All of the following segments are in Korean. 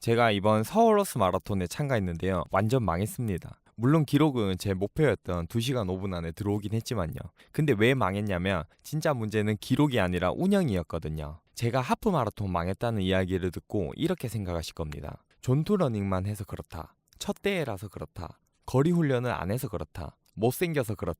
제가 이번 서울로스 마라톤에 참가했는데요. 완전 망했습니다. 물론 기록은 제 목표였던 2시간 5분 안에 들어오긴 했지만요. 근데 왜 망했냐면 진짜 문제는 기록이 아니라 운영이었거든요. 제가 하프 마라톤 망했다는 이야기를 듣고 이렇게 생각하실 겁니다. 존투 러닝만 해서 그렇다. 첫 대회라서 그렇다. 거리 훈련을 안 해서 그렇다. 못생겨서 그렇다.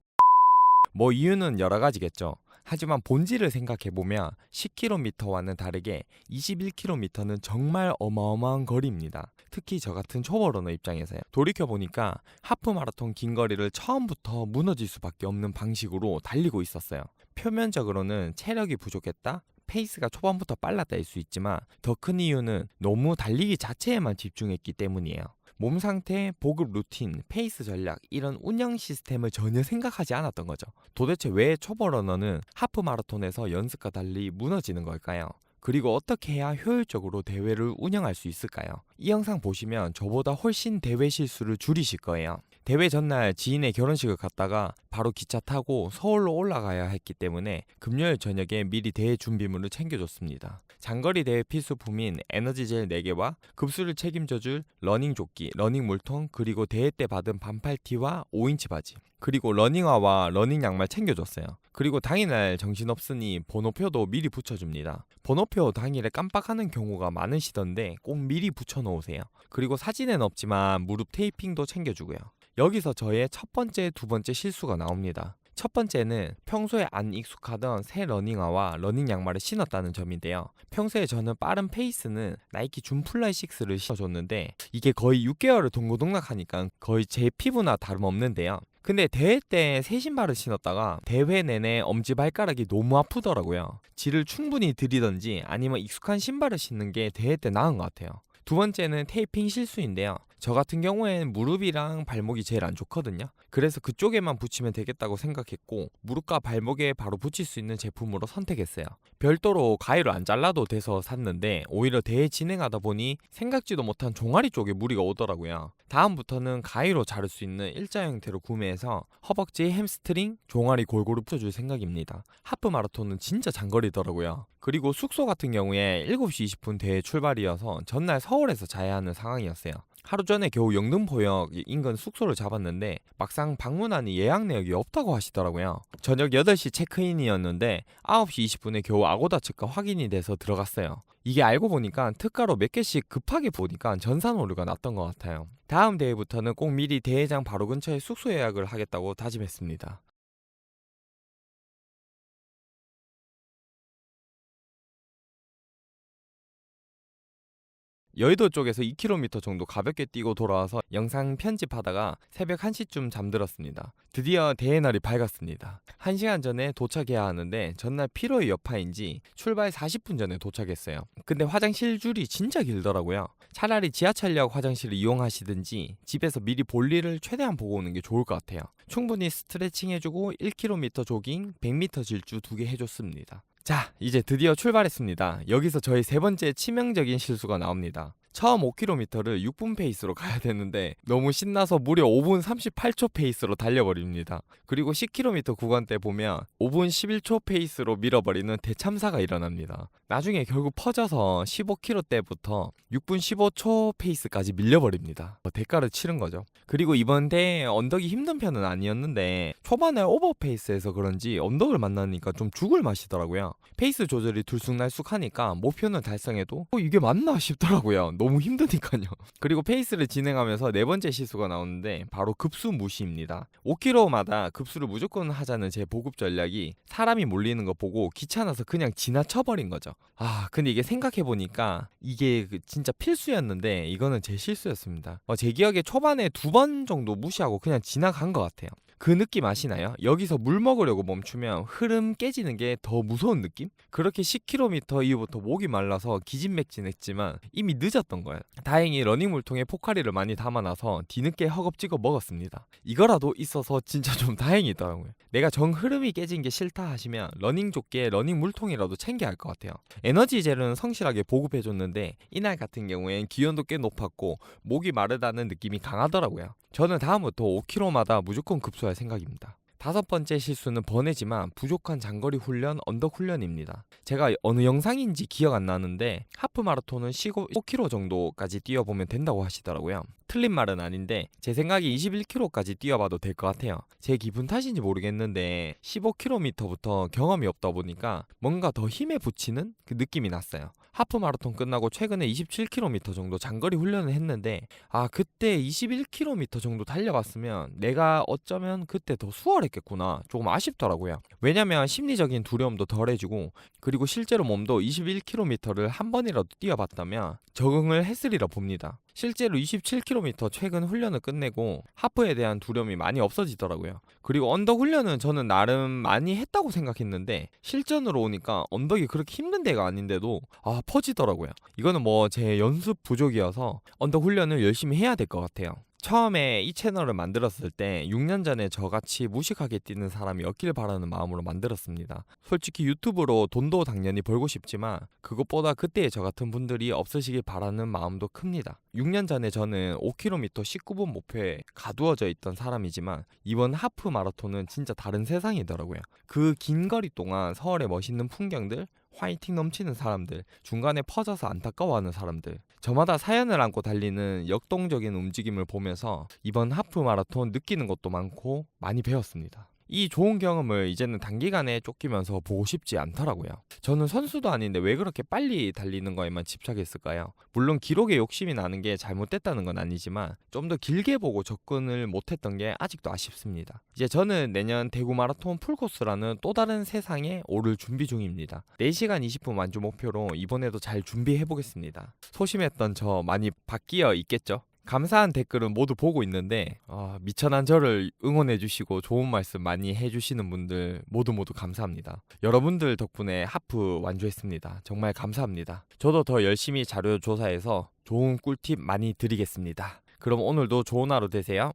뭐 이유는 여러 가지겠죠. 하지만 본질을 생각해 보면 10km와는 다르게 21km는 정말 어마어마한 거리입니다. 특히 저 같은 초보 러너 입장에서요. 돌이켜 보니까 하프 마라톤 긴 거리를 처음부터 무너질 수밖에 없는 방식으로 달리고 있었어요. 표면적으로는 체력이 부족했다. 페이스가 초반부터 빨랐다일 수 있지만 더 큰 이유는 너무 달리기 자체에만 집중했기 때문이에요. 몸 상태, 보급 루틴, 페이스 전략 이런 운영 시스템을 전혀 생각하지 않았던 거죠. 도대체 왜 초보 러너는 하프 마라톤에서 연습과 달리 무너지는 걸까요? 그리고 어떻게 해야 효율적으로 대회를 운영할 수 있을까요? 이 영상 보시면 저보다 훨씬 대회 실수를 줄이실 거예요. 대회 전날 지인의 결혼식을 갔다가 바로 기차 타고 서울로 올라가야 했기 때문에 금요일 저녁에 미리 대회 준비물을 챙겨줬습니다. 장거리 대회 필수품인 에너지젤 4개와 급수를 책임져줄 러닝 조끼, 러닝 물통, 그리고 대회 때 받은 반팔티와 5인치 바지, 그리고 러닝화와 러닝 양말 챙겨줬어요. 그리고 당일날 정신없으니 번호표도 미리 붙여줍니다. 번호표 당일에 깜빡하는 경우가 많으시던데 꼭 미리 붙여놓으세요. 그리고 사진엔 없지만 무릎 테이핑도 챙겨주고요. 여기서 저의 첫 번째, 두 번째 실수가 나옵니다. 첫 번째는 평소에 안 익숙하던 새 러닝화와 러닝 양말을 신었다는 점인데요. 평소에 저는 빠른 페이스는 나이키 줌플라이 6를 신어줬는데 이게 거의 6개월을 동고동락하니까 거의 제 피부나 다름없는데요. 근데 대회 때 새 신발을 신었다가 대회 내내 엄지 발가락이 너무 아프더라고요. 질을 충분히 들이던지 아니면 익숙한 신발을 신는 게 대회 때 나은 것 같아요. 두 번째는 테이핑 실수인데요. 저 같은 경우에는 무릎이랑 발목이 제일 안 좋거든요. 그래서 그쪽에만 붙이면 되겠다고 생각했고 무릎과 발목에 바로 붙일 수 있는 제품으로 선택했어요. 별도로 가위로 안 잘라도 돼서 샀는데 오히려 대회 진행하다 보니 생각지도 못한 종아리 쪽에 무리가 오더라고요. 다음부터는 가위로 자를 수 있는 일자 형태로 구매해서 허벅지, 햄스트링, 종아리 골고루 붙여줄 생각입니다. 하프 마라톤은 진짜 장거리더라고요. 그리고 숙소 같은 경우에 7시 20분 대회 출발이어서 전날 서울에서 자야 하는 상황이었어요. 하루 전에 겨우 영등포역 인근 숙소를 잡았는데 막상 방문하니 예약 내역이 없다고 하시더라고요. 저녁 8시 체크인이었는데 9시 20분에 겨우 아고다 측과 확인이 돼서 들어갔어요. 이게 알고 보니까 특가로 몇 개씩 급하게 보니까 전산 오류가 났던 것 같아요. 다음 대회부터는 꼭 미리 대회장 바로 근처에 숙소 예약을 하겠다고 다짐했습니다. 여의도 쪽에서 2km 정도 가볍게 뛰고 돌아와서 영상 편집하다가 새벽 1시쯤 잠들었습니다. 드디어 대회 날이 밝았습니다. 1시간 전에 도착해야 하는데 전날 피로의 여파인지 출발 40분 전에 도착했어요. 근데 화장실 줄이 진짜 길더라고요. 차라리 지하철역 화장실을 이용하시든지 집에서 미리 볼일을 최대한 보고 오는 게 좋을 것 같아요. 충분히 스트레칭 해주고 1km 조깅, 100m 질주 두 개 해줬습니다. 자, 이제 드디어 출발했습니다. 여기서 저의 세 번째 치명적인 실수가 나옵니다. 처음 5km를 6분 페이스로 가야 되는데 너무 신나서 무려 5분 38초 페이스로 달려버립니다. 그리고 10km 구간 때 보면 5분 11초 페이스로 밀어버리는 대참사가 일어납니다. 나중에 결국 퍼져서 15km 때부터 6분 15초 페이스까지 밀려버립니다. 뭐 대가를 치른 거죠. 그리고 이번 대회 언덕이 힘든 편은 아니었는데 초반에 오버페이스해서 그런지 언덕을 만나니까 좀 죽을 맛이더라고요. 페이스 조절이 들쑥날쑥하니까 목표는 달성해도 어, 이게 맞나 싶더라고요. 너무 힘드니까요. 그리고 페이스를 진행하면서 네 번째 실수가 나오는데 바로 급수 무시입니다. 5km마다 급수를 무조건 하자는 제 보급 전략이 사람이 몰리는 거 보고 귀찮아서 그냥 지나쳐버린 거죠. 아 근데 이게 생각해 보니까 이게 그 진짜 필수였는데 이거는 제 실수였습니다. 어, 제 기억에 초반에 두 번 정도 무시하고 그냥 지나간 것 같아요. 그 느낌 아시나요? 여기서 물 먹으려고 멈추면 흐름 깨지는 게 더 무서운 느낌? 그렇게 10km 이후부터 목이 말라서 기진맥진했지만 이미 늦었던 거예요. 다행히 러닝 물 통에 포카리를 많이 담아놔서 뒤늦게 허겁지겁 먹었습니다. 이거라도 있어서 진짜 좀 다행이더라고요. 내가 정 흐름이 깨진 게 싫다 하시면 러닝 조끼에 러닝 물통이라도 챙겨야 할 것 같아요. 에너지 젤은 성실하게 보급해줬는데 이날 같은 경우엔 기온도 꽤 높았고 목이 마르다는 느낌이 강하더라고요. 저는 다음부터 5km마다 무조건 급수할 생각입니다. 다섯 번째 실수는 번외지만 부족한 장거리 훈련 언덕 훈련입니다. 제가 어느 영상인지 기억 안 나는데 하프 마라톤은 15km 정도까지 뛰어보면 된다고 하시더라고요. 틀린 말은 아닌데 제 생각에 21km까지 뛰어봐도 될 것 같아요. 제 기분 탓인지 모르겠는데 15km부터 경험이 없다 보니까 뭔가 더 힘에 붙이는 그 느낌이 났어요. 하프 마라톤 끝나고 최근에 27km 정도 장거리 훈련을 했는데 아 그때 21km 정도 달려봤으면 내가 어쩌면 그때 더 수월했겠구나 조금 아쉽더라고요. 왜냐면 심리적인 두려움도 덜해지고 그리고 실제로 몸도 21km를 한 번이라도 뛰어봤다면 적응을 했으리라 봅니다. 실제로 27km 최근 훈련을 끝내고 하프에 대한 두려움이 많이 없어지더라고요. 그리고 언덕 훈련은 저는 나름 많이 했다고 생각했는데 실전으로 오니까 언덕이 그렇게 힘든 데가 아닌데도 아 퍼지더라고요. 이거는 뭐 제 연습 부족이어서 언덕 훈련을 열심히 해야 될 것 같아요. 처음에 이 채널을 만들었을 때 6년 전에 저같이 무식하게 뛰는 사람이 없길 바라는 마음으로 만들었습니다. 솔직히 유튜브로 돈도 당연히 벌고 싶지만 그것보다 그때의 저 같은 분들이 없으시길 바라는 마음도 큽니다. 6년 전에 저는 5km 19분 목표에 가두어져 있던 사람이지만 이번 하프 마라톤은 진짜 다른 세상이더라고요. 그 긴 거리 동안 서울의 멋있는 풍경들 화이팅 넘치는 사람들, 중간에 퍼져서 안타까워하는 사람들, 저마다 사연을 안고 달리는 역동적인 움직임을 보면서 이번 하프 마라톤 느끼는 것도 많고 많이 배웠습니다. 이 좋은 경험을 이제는 단기간에 쫓기면서 보고 싶지 않더라고요. 저는 선수도 아닌데 왜 그렇게 빨리 달리는 거에만 집착했을까요? 물론 기록에 욕심이 나는 게 잘못됐다는 건 아니지만 좀 더 길게 보고 접근을 못했던 게 아직도 아쉽습니다. 이제 저는 내년 대구 마라톤 풀코스라는 또 다른 세상에 오를 준비 중입니다. 4시간 20분 완주 목표로 이번에도 잘 준비해 보겠습니다. 소심했던 저 많이 바뀌어 있겠죠? 감사한 댓글은 모두 보고 있는데 아, 미천한 저를 응원해 주시고 좋은 말씀 많이 해주시는 분들 모두 모두 감사합니다. 여러분들 덕분에 하프 완주했습니다. 정말 감사합니다. 저도 더 열심히 자료 조사해서 좋은 꿀팁 많이 드리겠습니다. 그럼 오늘도 좋은 하루 되세요.